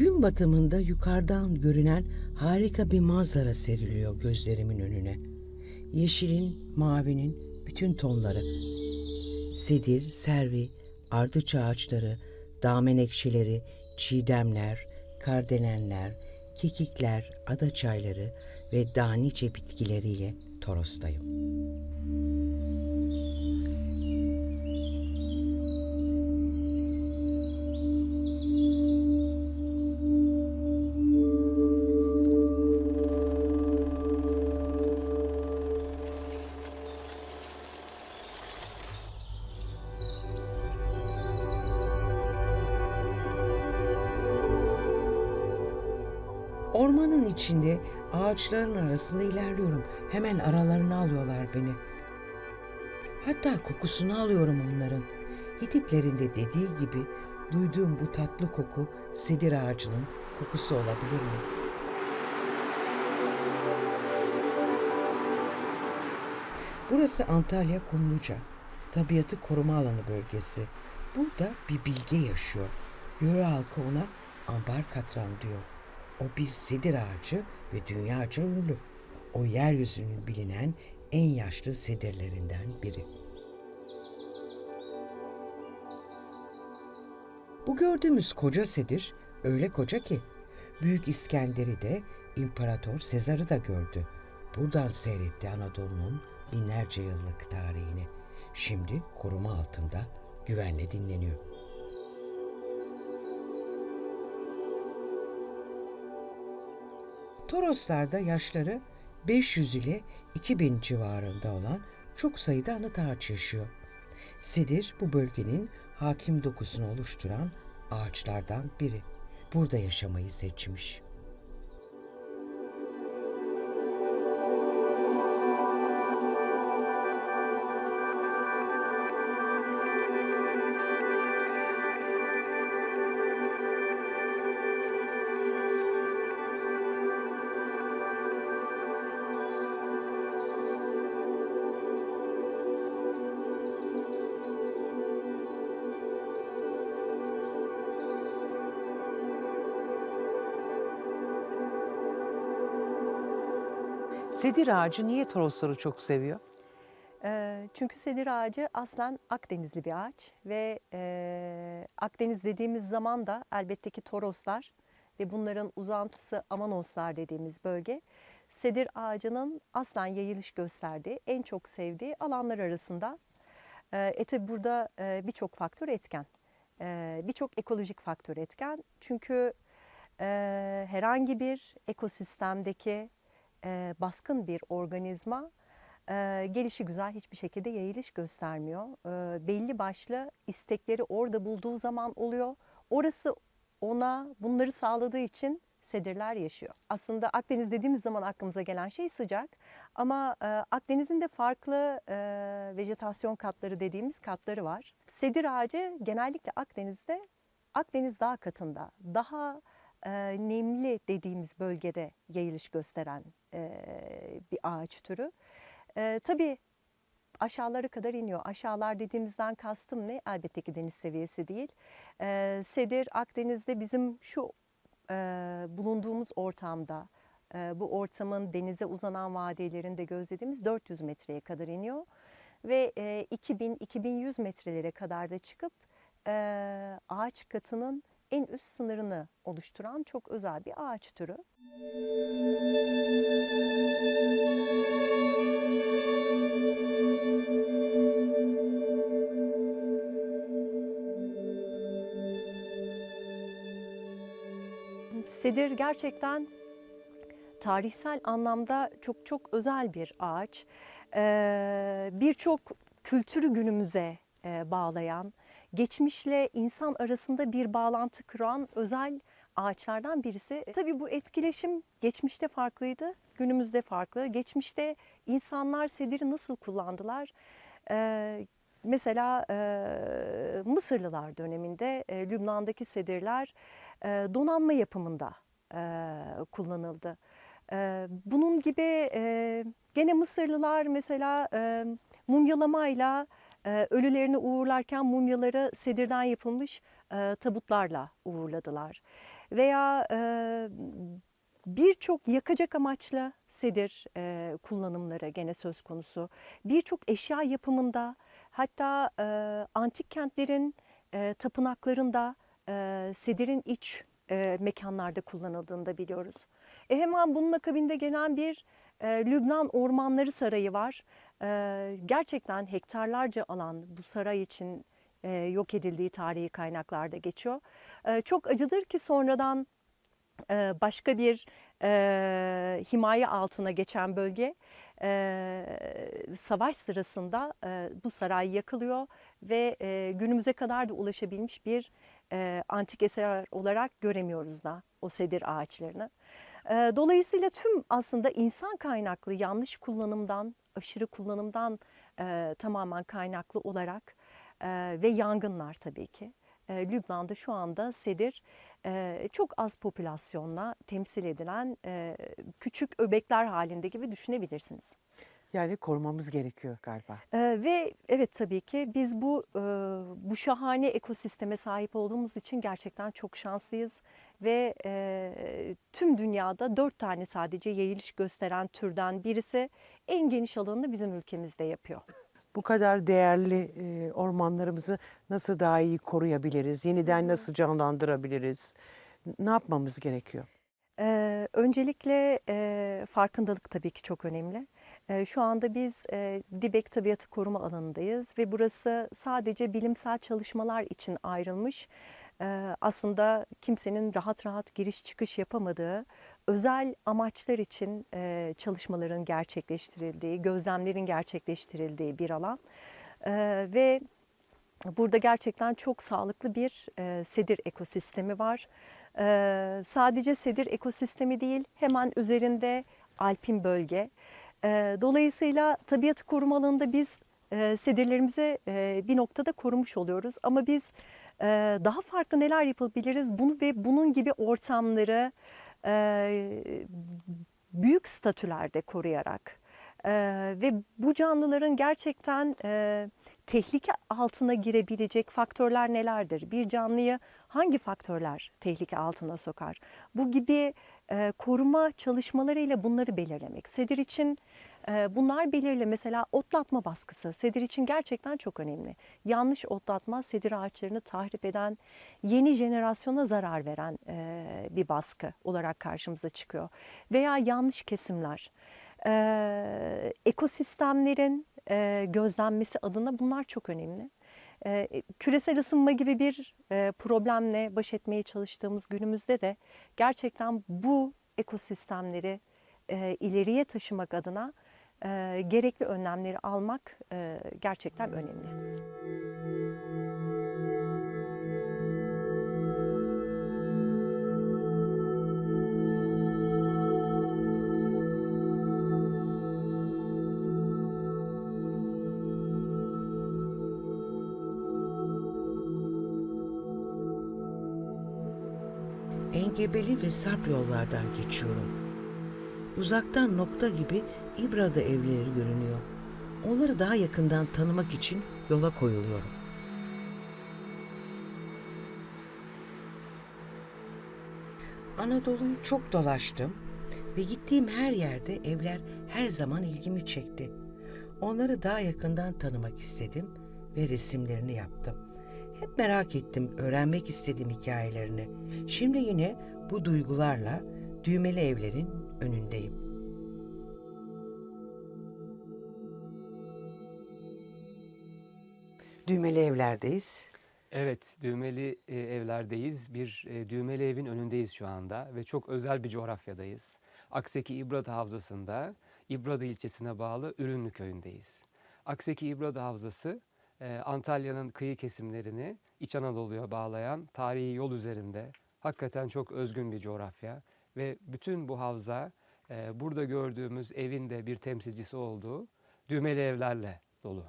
Gün batımında yukarıdan görünen harika bir manzara seriliyor gözlerimin önüne. Yeşilin, mavinin bütün tonları. Sedir, servi, ardıç ağaçları, dağ menekşeleri, çiğdemler, kardelenler, kekikler, ada çayları ve danice bitkileriyle Toros'tayım. İçinde ağaçların arasında ilerliyorum. Hemen aralarına alıyorlar beni. Hatta kokusunu alıyorum onların. Hititlerin de dediği gibi duyduğum bu tatlı koku sedir ağacının kokusu olabilir mi? Burası Antalya Kumluca. Tabiatı koruma alanı bölgesi. Burada bir bilge yaşıyor. Yöre halkı ona ambar katran diyor. O bir sedir ağacı ve dünyaca ünlü. O yeryüzünün bilinen en yaşlı sedirlerinden biri. Bu gördüğümüz koca sedir öyle koca ki Büyük İskender'i de İmparator Sezar'ı da gördü. Buradan seyretti Anadolu'nun binlerce yıllık tarihini. Şimdi koruma altında güvenle dinleniyor. Toroslarda yaşları 500 ile 2000 civarında olan çok sayıda anıt ağaç yaşıyor. Sedir bu bölgenin hakim dokusunu oluşturan ağaçlardan biri. Burada yaşamayı seçmiş. Sedir ağacı niye Torosları çok seviyor? Ee, Çünkü sedir ağacı aslen Akdenizli bir ağaç ve e, Akdeniz dediğimiz zaman da elbette ki Toroslar ve bunların uzantısı Amanoslar dediğimiz bölge sedir ağacının aslen yayılış gösterdiği en çok sevdiği alanlar arasında. Ee, E tabi burada e, birçok faktör etken. Ee, Birçok ekolojik faktör etken. Çünkü e, herhangi bir ekosistemdeki e, baskın bir organizma e, gelişi güzel hiçbir şekilde yayılış göstermiyor. E, belli başlı istekleri orada bulduğu zaman oluyor. Orası ona bunları sağladığı için sedirler yaşıyor. Aslında Akdeniz dediğimiz zaman aklımıza gelen şey sıcak. Ama e, Akdeniz'in de farklı e, vejetasyon katları dediğimiz katları var. Sedir ağacı genellikle Akdeniz'de Akdeniz dağ katında daha e, nemli dediğimiz bölgede yayılış gösteren e, bir ağaç türü. E, tabii aşağılara kadar iniyor. Aşağılar dediğimizden kastım ne? Elbette ki deniz seviyesi değil. E, Sedir Akdeniz'de bizim şu e, bulunduğumuz ortamda, e, bu ortamın denize uzanan vadilerinde gözlediğimiz 400 metreye kadar iniyor. Ve e, 2000-2100 metrelere kadar da çıkıp e, ağaç katının en üst sınırını oluşturan çok özel bir ağaç türü. Sedir gerçekten tarihsel anlamda çok çok özel bir ağaç. Ee, Birçok kültürü günümüze e, bağlayan, geçmişle insan arasında bir bağlantı kuran özel ağaçlardan birisi. Tabii bu etkileşim geçmişte farklıydı, günümüzde farklı. Geçmişte insanlar sediri nasıl kullandılar? Ee, mesela e, Mısırlılar döneminde e, Lübnan'daki sedirler e, donanma yapımında e, kullanıldı. E, bunun gibi e, gene Mısırlılar mesela e, mumyalamayla e, ölülerini uğurlarken mumyaları sedirden yapılmış e, tabutlarla uğurladılar. veya e, birçok yakacak amaçla sedir e, kullanımları gene söz konusu. Birçok eşya yapımında hatta antik kentlerin tapınaklarında sedirin iç e, mekanlarda kullanıldığını da biliyoruz. E hemen bunun akabinde gelen bir Lübnan Ormanları Sarayı var. Gerçekten hektarlarca alan bu saray için yok edildiği tarihi kaynaklarda geçiyor. Çok acıdır ki sonradan başka bir himaye altına geçen bölge savaş sırasında bu saray yakılıyor ve günümüze kadar da ulaşabilmiş bir antik eser olarak göremiyoruz da o sedir ağaçlarını. Dolayısıyla tüm aslında insan kaynaklı yanlış kullanımdan, aşırı kullanımdan tamamen kaynaklı olarak ve yangınlar tabii ki. Lübnan'da şu anda sedir çok az popülasyonla temsil edilen küçük öbekler halinde gibi düşünebilirsiniz. Yani korumamız gerekiyor galiba. E, ve evet tabii ki biz bu e, bu şahane ekosisteme sahip olduğumuz için gerçekten çok şanslıyız ve e, tüm dünyada dört tane sadece yayılış gösteren türden birisi en geniş alanını bizim ülkemizde yapıyor. Bu kadar değerli e, ormanlarımızı nasıl daha iyi koruyabiliriz? Yeniden nasıl canlandırabiliriz? Ne yapmamız gerekiyor? Ee, öncelikle e, farkındalık tabii ki çok önemli. E, şu anda biz e, Dibek Tabiatı Koruma alanındayız ve burası sadece bilimsel çalışmalar için ayrılmış. E, aslında kimsenin rahat rahat giriş çıkış yapamadığı, özel amaçlar için e, çalışmaların gerçekleştirildiği, gözlemlerin gerçekleştirildiği bir alan. E, ve Burada gerçekten çok sağlıklı bir e, sedir ekosistemi var. Sadece sedir ekosistemi değil, hemen üzerinde alpin bölge. Dolayısıyla tabiatı koruma alanında biz sedirlerimizi bir noktada korumuş oluyoruz. Ama biz daha farklı neler yapabiliriz? Bunu ve bunun gibi ortamları büyük statülerde koruyarak ve bu canlıların gerçekten tehlike altına girebilecek faktörler nelerdir? Bir canlıyı hangi faktörler tehlike altına sokar? Bu gibi e, koruma çalışmalarıyla bunları belirlemek. Sedir için bunlar belirli. Mesela otlatma baskısı sedir için gerçekten çok önemli. Yanlış otlatma sedir ağaçlarını tahrip eden, yeni jenerasyona zarar veren bir baskı olarak karşımıza çıkıyor. Veya yanlış kesimler. Ekosistemlerin gözlenmesi adına bunlar çok önemli. E, küresel ısınma gibi bir e, problemle baş etmeye çalıştığımız günümüzde de gerçekten bu ekosistemleri e, ileriye taşımak adına e, gerekli önlemleri almak e, gerçekten önemli. Engebeli ve sarp yollardan geçiyorum. Uzaktan nokta gibi İbra'da evleri görünüyor. Onları daha yakından tanımak için yola koyuluyorum. Anadolu'yu çok dolaştım ve gittiğim her yerde evler her zaman ilgimi çekti. Onları daha yakından tanımak istedim ve resimlerini yaptım. Hep merak ettim, öğrenmek istedim hikayelerini. Şimdi yine bu duygularla düğmeli evlerin önündeyim. Düğmeli evlerdeyiz. Evet, düğmeli e, evlerdeyiz. Bir e, düğmeli evin önündeyiz şu anda ve çok özel bir coğrafyadayız. Akseki İbrada Havzası'nda İbrada ilçesine bağlı Ürünlü köyündeyiz. Akseki İbrada Havzası e, Antalya'nın kıyı kesimlerini İç Anadolu'ya bağlayan tarihi yol üzerinde hakikaten çok özgün bir coğrafya ve bütün bu havza e, burada gördüğümüz evin de bir temsilcisi olduğu düğmeli evlerle dolu.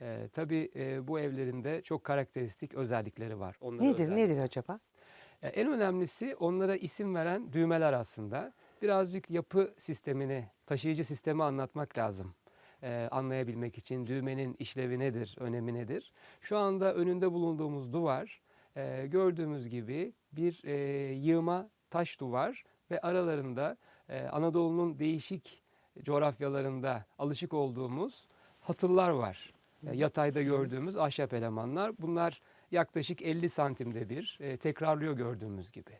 Ee, tabii e, bu evlerin de çok karakteristik özellikleri var. Onlara Nedir özel- nedir acaba? E, en önemlisi onlara isim veren düğmeler aslında. Birazcık yapı sistemini, taşıyıcı sistemi anlatmak lazım. E, anlayabilmek için düğmenin işlevi nedir, önemi nedir? Şu anda önünde bulunduğumuz duvar e, gördüğümüz gibi bir e, yığma taş duvar ve aralarında e, Anadolu'nun değişik coğrafyalarında alışık olduğumuz hatıllar var. E, yatayda gördüğümüz ahşap elemanlar. Bunlar yaklaşık 50 santimde bir e, tekrarlıyor gördüğümüz gibi.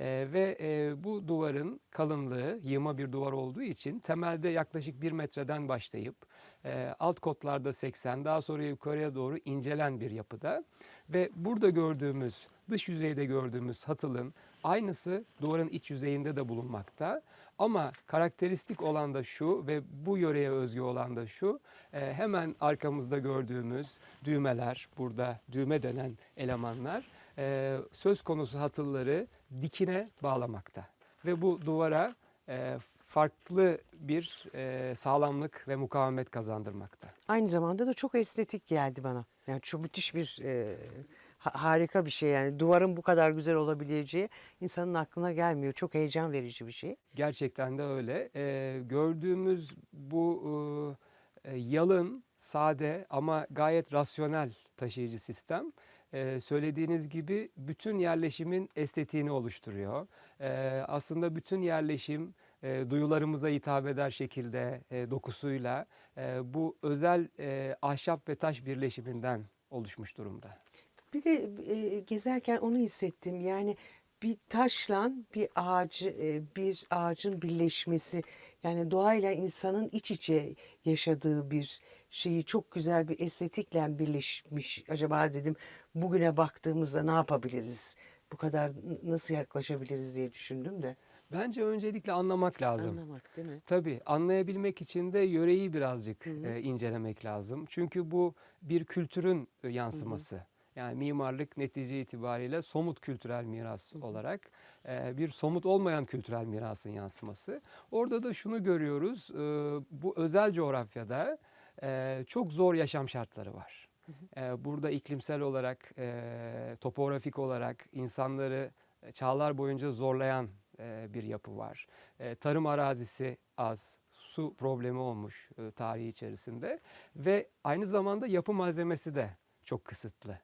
E, ve e, bu duvarın kalınlığı yığma bir duvar olduğu için temelde yaklaşık 1 metreden başlayıp e, alt kotlarda 80 daha sonra yukarıya doğru incelen bir yapıda. Ve burada gördüğümüz dış yüzeyde gördüğümüz hatılın aynısı duvarın iç yüzeyinde de bulunmakta. Ama karakteristik olan da şu ve bu yöreye özgü olan da şu. e, hemen arkamızda gördüğümüz düğmeler, burada düğme denen elemanlar e, söz konusu hatılları dikine bağlamakta. Ve bu duvara e, farklı bir e, sağlamlık ve mukavemet kazandırmakta. Aynı zamanda da çok estetik geldi bana. Yani çok müthiş bir e, ha- harika bir şey yani. Duvarın bu kadar güzel olabileceği insanın aklına gelmiyor. Çok heyecan verici bir şey. Gerçekten de öyle. Ee, gördüğümüz bu e, e, yalın, sade ama gayet rasyonel taşıyıcı sistem e, söylediğiniz gibi bütün yerleşimin estetiğini oluşturuyor. E, aslında bütün yerleşim e, duyularımıza hitap eder şekilde e, dokusuyla e, bu özel e, ahşap ve taş birleşiminden oluşmuş durumda. Bir de e, gezerken onu hissettim. Yani bir taşla bir ağacı, bir ağacın birleşmesi. Yani doğayla insanın iç içe yaşadığı bir şeyi çok güzel bir estetikle birleşmiş. Acaba dedim bugüne baktığımızda ne yapabiliriz? Bu kadar nasıl yaklaşabiliriz diye düşündüm de. Bence öncelikle anlamak lazım. Anlamak değil mi? Tabii anlayabilmek için de yöreyi birazcık e, incelemek lazım. Çünkü bu bir kültürün e, yansıması. Yani mimarlık netice itibariyle somut kültürel miras olarak e, bir somut olmayan kültürel mirasın yansıması. Orada da şunu görüyoruz. e, bu özel coğrafyada e, çok zor yaşam şartları var. Burada iklimsel olarak, e, topografik olarak insanları çağlar boyunca zorlayan e, bir yapı var. E, tarım arazisi az, su problemi olmuş e, tarihi içerisinde ve aynı zamanda yapı malzemesi de çok kısıtlı.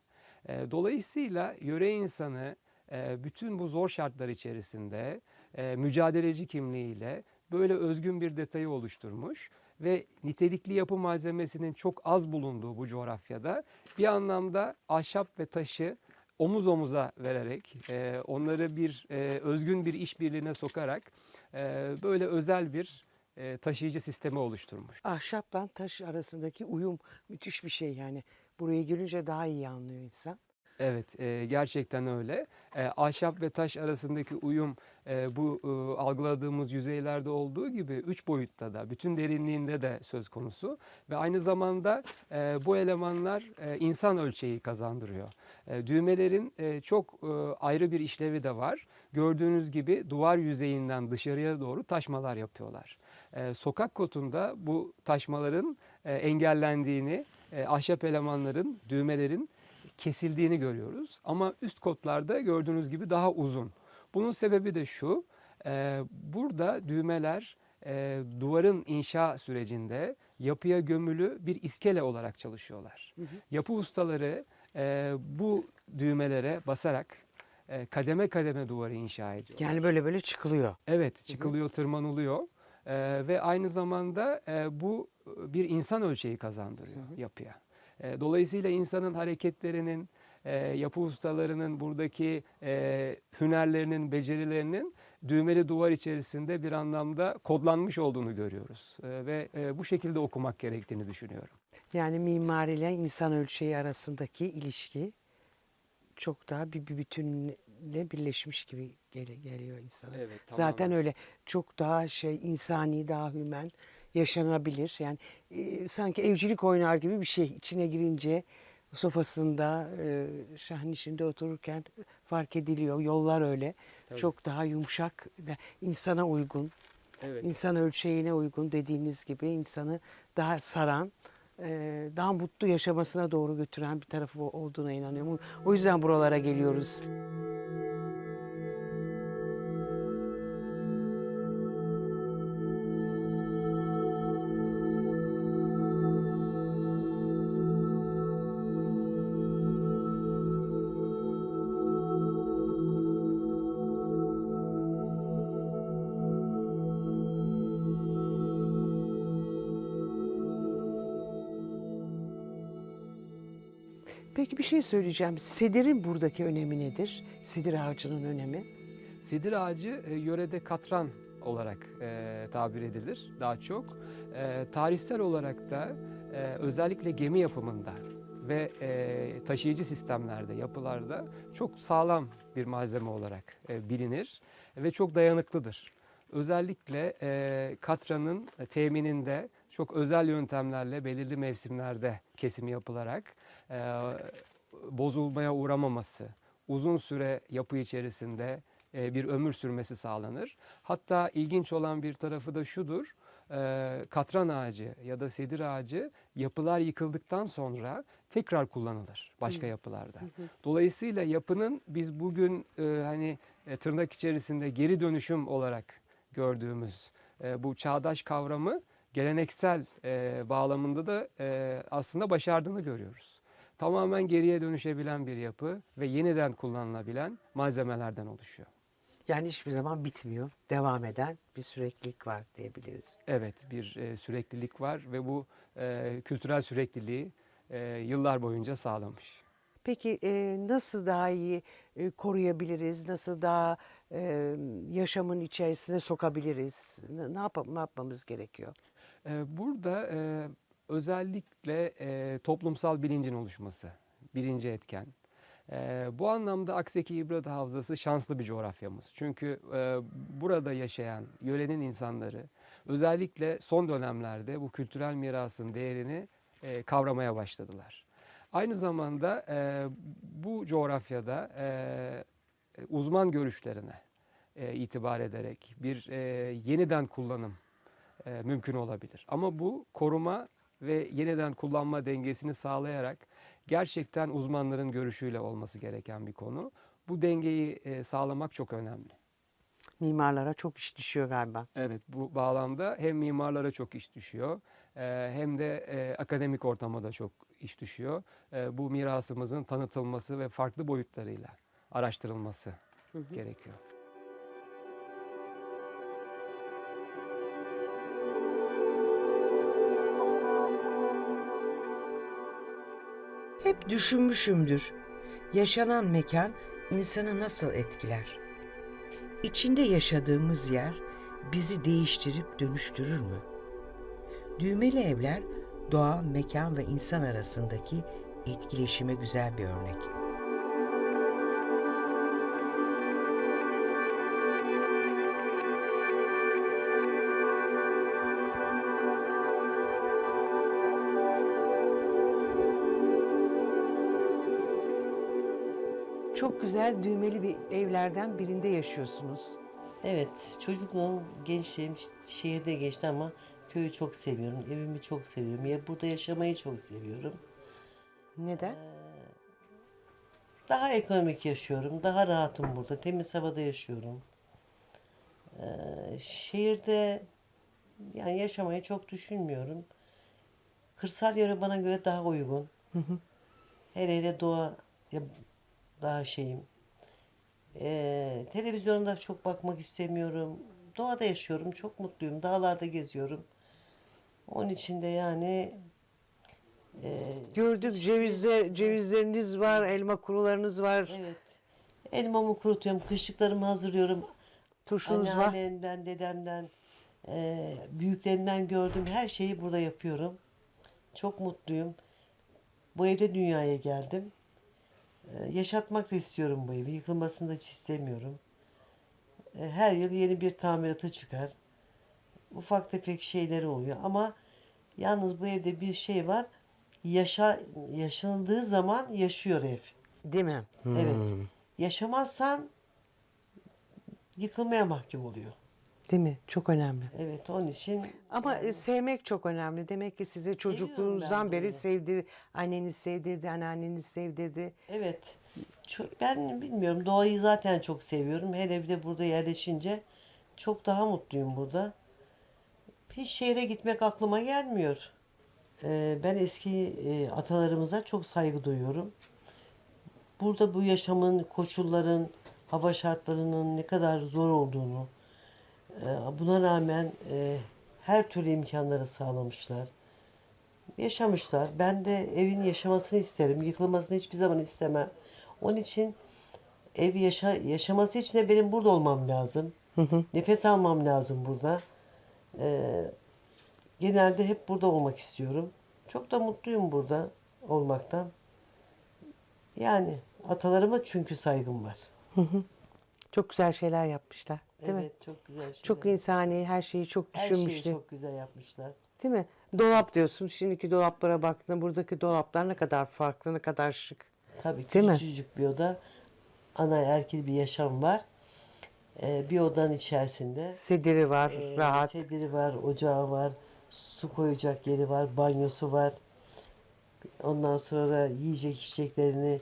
E, dolayısıyla yöre insanı e, bütün bu zor şartlar içerisinde e, mücadeleci kimliğiyle böyle özgün bir detayı oluşturmuş ve nitelikli yapı malzemesinin çok az bulunduğu bu coğrafyada bir anlamda ahşap ve taşı omuz omuza vererek, e, onları bir e, özgün bir işbirliğine sokarak e, böyle özel bir e, taşıyıcı sistemi oluşturmuş. Ahşapla taş arasındaki uyum müthiş bir şey yani. Buraya gelince daha iyi anlıyor insan. Evet, e, gerçekten öyle. E, ahşap ve taş arasındaki uyum e, bu e, algıladığımız yüzeylerde olduğu gibi üç boyutta da, bütün derinliğinde de söz konusu. Ve aynı zamanda e, bu elemanlar e, insan ölçeği kazandırıyor. E, düğmelerin e, çok e, ayrı bir işlevi de var. Gördüğünüz gibi duvar yüzeyinden dışarıya doğru taşmalar yapıyorlar. E, sokak kotunda bu taşmaların e, engellendiğini, e, ahşap elemanların, düğmelerin kesildiğini görüyoruz. Ama üst kotlarda gördüğünüz gibi daha uzun. Bunun sebebi de şu, e, burada düğmeler e, duvarın inşa sürecinde yapıya gömülü bir iskele olarak çalışıyorlar. Yapı ustaları e, bu düğmelere basarak e, kademe kademe duvarı inşa ediyor. Yani böyle böyle çıkılıyor. Evet, çıkılıyor, tırmanılıyor Ee, ve aynı zamanda e, bu bir insan ölçeği kazandırıyor yapıya. E, dolayısıyla insanın hareketlerinin, e, yapı ustalarının buradaki e, hünerlerinin, becerilerinin düğmeli duvar içerisinde bir anlamda kodlanmış olduğunu görüyoruz. E, ve e, bu şekilde okumak gerektiğini düşünüyorum. Yani mimariyle insan ölçeği arasındaki ilişki çok daha bir, bir bütünle birleşmiş gibi gel- geliyor insana. Evet, Zaten tamamen. öyle çok daha şey insani, daha hümen, yaşanabilir. Yani e, sanki evcilik oynar gibi bir şey içine girince sofasında, e, şahın içinde otururken fark ediliyor. Yollar öyle. Tabii. Çok daha yumuşak, insana uygun. Evet. İnsan ölçeğine uygun dediğiniz gibi insanı daha saran, daha mutlu yaşamasına doğru götüren bir tarafı olduğuna inanıyorum. O yüzden buralara geliyoruz. Bir şey söyleyeceğim. Sedirin buradaki önemi nedir? Sedir ağacının önemi. Sedir ağacı e, yörede katran olarak e, tabir edilir daha çok. E, tarihsel olarak da e, özellikle gemi yapımında ve e, taşıyıcı sistemlerde, yapılarda çok sağlam bir malzeme olarak e, bilinir ve çok dayanıklıdır. Özellikle e, katranın temininde çok özel yöntemlerle belirli mevsimlerde kesim yapılarak e, bozulmaya uğramaması, uzun süre yapı içerisinde e, bir ömür sürmesi sağlanır. Hatta ilginç olan bir tarafı da şudur. e, Katran ağacı ya da sedir ağacı yapılar yıkıldıktan sonra tekrar kullanılır başka yapılarda. Dolayısıyla yapının biz bugün e, hani tırnak içerisinde geri dönüşüm olarak gördüğümüz bu çağdaş kavramı geleneksel bağlamında da aslında başardığını görüyoruz. Tamamen geriye dönüşebilen bir yapı ve yeniden kullanılabilen malzemelerden oluşuyor. Yani hiçbir zaman bitmiyor. Devam eden bir süreklilik var diyebiliriz. Evet bir e, süreklilik var ve bu e, kültürel sürekliliği e, yıllar boyunca sağlamış. Peki e, nasıl daha iyi e, koruyabiliriz? Nasıl daha e, yaşamın içerisine sokabiliriz? Ne, ne, yap- ne yapmamız gerekiyor? E, burada e, özellikle e, toplumsal bilincin oluşması birinci etken. E, bu anlamda Akseki İbrahim Havzası şanslı bir coğrafyamız. Çünkü e, burada yaşayan yörenin insanları özellikle son dönemlerde bu kültürel mirasın değerini e, kavramaya başladılar. Aynı zamanda e, bu coğrafyada e, uzman görüşlerine e, itibar ederek bir e, yeniden kullanım e, mümkün olabilir. Ama bu koruma ve yeniden kullanma dengesini sağlayarak gerçekten uzmanların görüşüyle olması gereken bir konu. Bu dengeyi e, sağlamak çok önemli. Mimarlara çok iş düşüyor galiba. Evet bu bağlamda hem mimarlara çok iş düşüyor e, hem de e, akademik ortama da çok iş düşüyor. Bu mirasımızın tanıtılması ve farklı boyutlarıyla araştırılması gerekiyor. Hep düşünmüşümdür. Yaşanan mekan insanı nasıl etkiler? İçinde yaşadığımız yer bizi değiştirip dönüştürür mü? Düğmeli evler doğa, mekan ve insan arasındaki etkileşime güzel bir örnek. Çok güzel düğmeli bir evlerden birinde yaşıyorsunuz. Evet, çocukluğum, gençliğim ş- şehirde geçti ama köyü çok seviyorum, evimi çok seviyorum. Ya burada yaşamayı çok seviyorum. Neden? Daha ekonomik yaşıyorum, daha rahatım burada, temiz havada yaşıyorum. Ee, şehirde yani yaşamayı çok düşünmüyorum. Kırsal yere bana göre daha uygun. Hele hele doğa ya daha şeyim. Ee, televizyonda çok bakmak istemiyorum. Doğada yaşıyorum. Çok mutluyum. Dağlarda geziyorum. Onun için de yani e, Gördük cevizler, cevizleriniz var, elma kurularınız var, evet. Elmamı kurutuyorum. Kışlıklarımı hazırlıyorum. turşunuz var. Anneannemden, dedemden, e, büyüklerimden gördüğüm her şeyi burada yapıyorum. Çok mutluyum. Bu evde dünyaya geldim. E, yaşatmak da istiyorum bu evi. Yıkılmasını da hiç istemiyorum. E, her yıl yeni bir tamiratı çıkar. Ufak tefek şeyleri oluyor ama yalnız bu evde bir şey var. Yaşa, yaşandığı zaman yaşıyor ev. Değil mi? Evet. Yaşamazsan yıkılmaya mahkum oluyor. Değil mi? Çok önemli. Evet onun için Ama e, sevmek çok önemli. Demek ki size çocukluğunuzdan beri bunu. sevdir, anneniz sevdirdi, anneanneniz sevdirdi. evet çok, ben bilmiyorum doğayı zaten çok seviyorum. Hele bir de burada yerleşince çok daha mutluyum burada. Hiç şehre gitmek aklıma gelmiyor. Ee, ben eski e, atalarımıza çok saygı duyuyorum. Burada bu yaşamın, koşulların, hava şartlarının ne kadar zor olduğunu, buna rağmen e, her türlü imkanları sağlamışlar. Yaşamışlar. Ben de evin yaşamasını isterim. Yıkılmasını hiçbir zaman istemem. Onun için ev yaşa yaşaması için de benim burada olmam lazım. Nefes almam lazım burada. Ee, genelde hep burada olmak istiyorum. Çok da mutluyum burada olmaktan. Yani atalarıma çünkü saygım var. Çok güzel şeyler yapmışlar. Değil mi? evet, çok güzel şeyler. Çok insani, her şeyi çok Her şeyi düşünmüşler. çok güzel yapmışlar. Değil mi? Dolap diyorsun. Şimdiki dolaplara baktığında buradaki dolaplar ne kadar farklı, ne kadar şık. Tabii Değil mi? küçücük bir oda. Ana erkil bir yaşam var. Ee, bir odanın içerisinde Sediri var, e, rahat. sediri var, ocağı var, su koyacak yeri var, banyosu var. Ondan sonra yiyecek içeceklerini,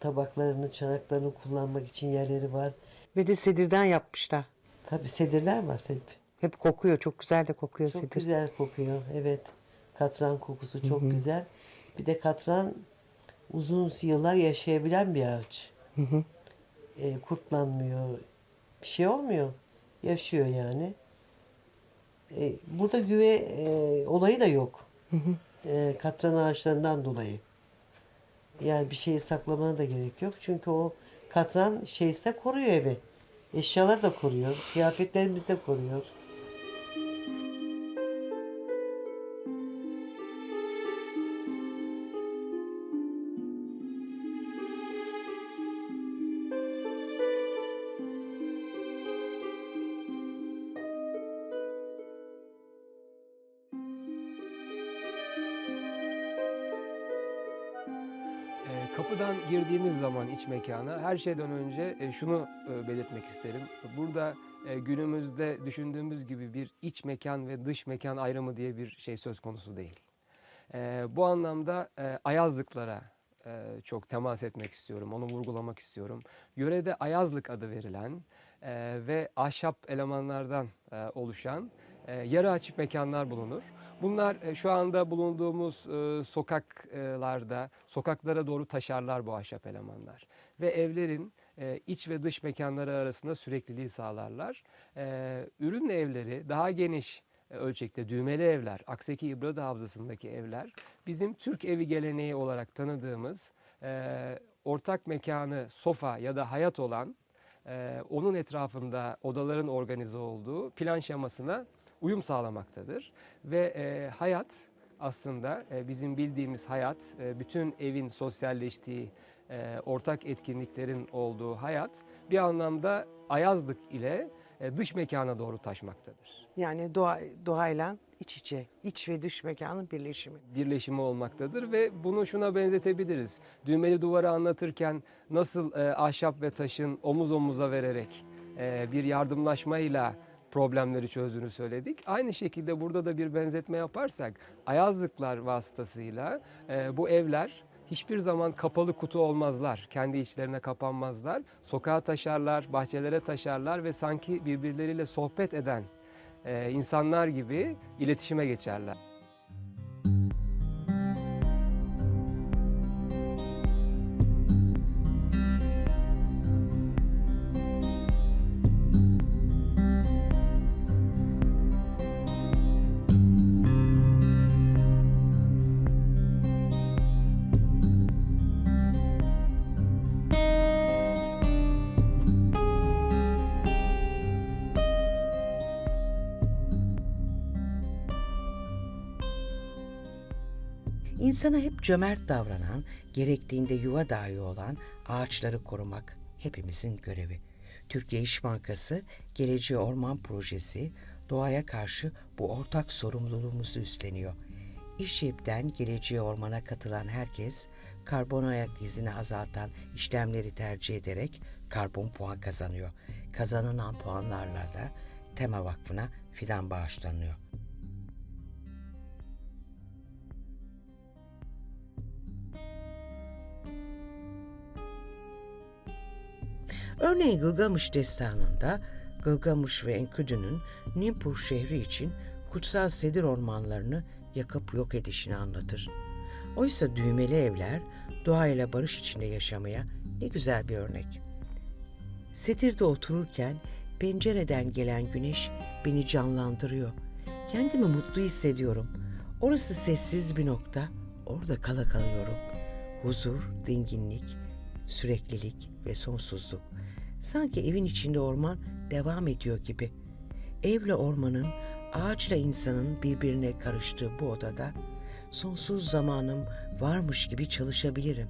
tabaklarını, çanaklarını kullanmak için yerleri var. Ve de sedirden yapmışlar. Tabii sedirler var hep. Hep kokuyor. Çok güzel de kokuyor Çok sedir. güzel kokuyor. Evet. Katran kokusu çok güzel. Bir de katran uzun yıllar yaşayabilen bir ağaç. E, kurtlanmıyor. Bir şey olmuyor. Yaşıyor yani. E, burada güve e, olayı da yok. E, katran ağaçlarından dolayı. Yani bir şeyi saklamana da gerek yok. Çünkü o katran şeyse koruyor evi. Eşyalar da koruyor. Kıyafetlerimizi de koruyor. Kapıdan girdiğimiz zaman iç mekana her şeyden önce e, şunu e, belirtmek isterim. Burada e, günümüzde düşündüğümüz gibi bir iç mekan ve dış mekan ayrımı diye bir şey söz konusu değil. E, bu anlamda ayazlıklara çok temas etmek istiyorum, onu vurgulamak istiyorum. Yörede ayazlık adı verilen ve ahşap elemanlardan oluşan yarı açık mekanlar bulunur. Bunlar e, şu anda bulunduğumuz e, sokaklarda, sokaklara doğru taşarlar bu ahşap elemanlar. Ve evlerin e, iç ve dış mekanları arasında sürekliliği sağlarlar. E, ürün evleri daha geniş e, ölçekte düğmeli evler, Akseki İbrada Havzası'ndaki evler bizim Türk evi geleneği olarak tanıdığımız e, ortak mekanı sofa ya da hayat olan e, onun etrafında odaların organize olduğu plan şemasına uyum sağlamaktadır. Ve e, hayat aslında e, bizim bildiğimiz hayat, e, bütün evin sosyalleştiği, e, ortak etkinliklerin olduğu hayat bir anlamda ayazlık ile e, dış mekana doğru taşmaktadır. Yani doğa, doğayla iç içe, iç ve dış mekanın birleşimi. birleşimi olmaktadır ve bunu şuna benzetebiliriz. Düğmeli duvarı anlatırken nasıl e, ahşap ve taşın omuz omuza vererek e, bir yardımlaşmayla problemleri çözdüğünü söyledik. Aynı şekilde burada da bir benzetme yaparsak ayazlıklar vasıtasıyla e, bu evler hiçbir zaman kapalı kutu olmazlar. Kendi içlerine kapanmazlar. Sokağa taşarlar, bahçelere taşarlar ve sanki birbirleriyle sohbet eden e, insanlar gibi iletişime geçerler. İnsana hep cömert davranan, gerektiğinde yuva dahi olan ağaçları korumak hepimizin görevi. Türkiye İş Bankası Geleceği Orman Projesi doğaya karşı bu ortak sorumluluğumuzu üstleniyor. İşçipten Geleceği Orman'a katılan herkes karbon ayak izini azaltan işlemleri tercih ederek karbon puan kazanıyor. Kazanılan puanlarla da Tema Vakfı'na fidan bağışlanıyor. Örneğin Gılgamış destanında Gılgamış ve Enküdü'nün Nimpur şehri için kutsal sedir ormanlarını yakıp yok edişini anlatır. Oysa düğmeli evler doğayla barış içinde yaşamaya ne güzel bir örnek. Setirde otururken pencereden gelen güneş beni canlandırıyor. Kendimi mutlu hissediyorum. Orası sessiz bir nokta, orada kala kalıyorum. Huzur, dinginlik, süreklilik ve sonsuzluk. Sanki evin içinde orman devam ediyor gibi. Evle ormanın, ağaçla insanın birbirine karıştığı bu odada sonsuz zamanım varmış gibi çalışabilirim.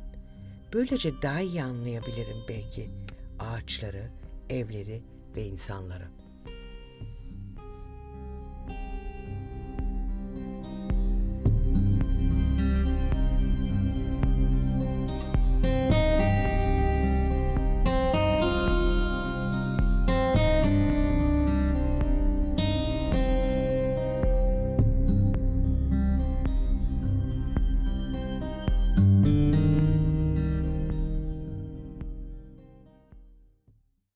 Böylece daha iyi anlayabilirim belki ağaçları, evleri ve insanları.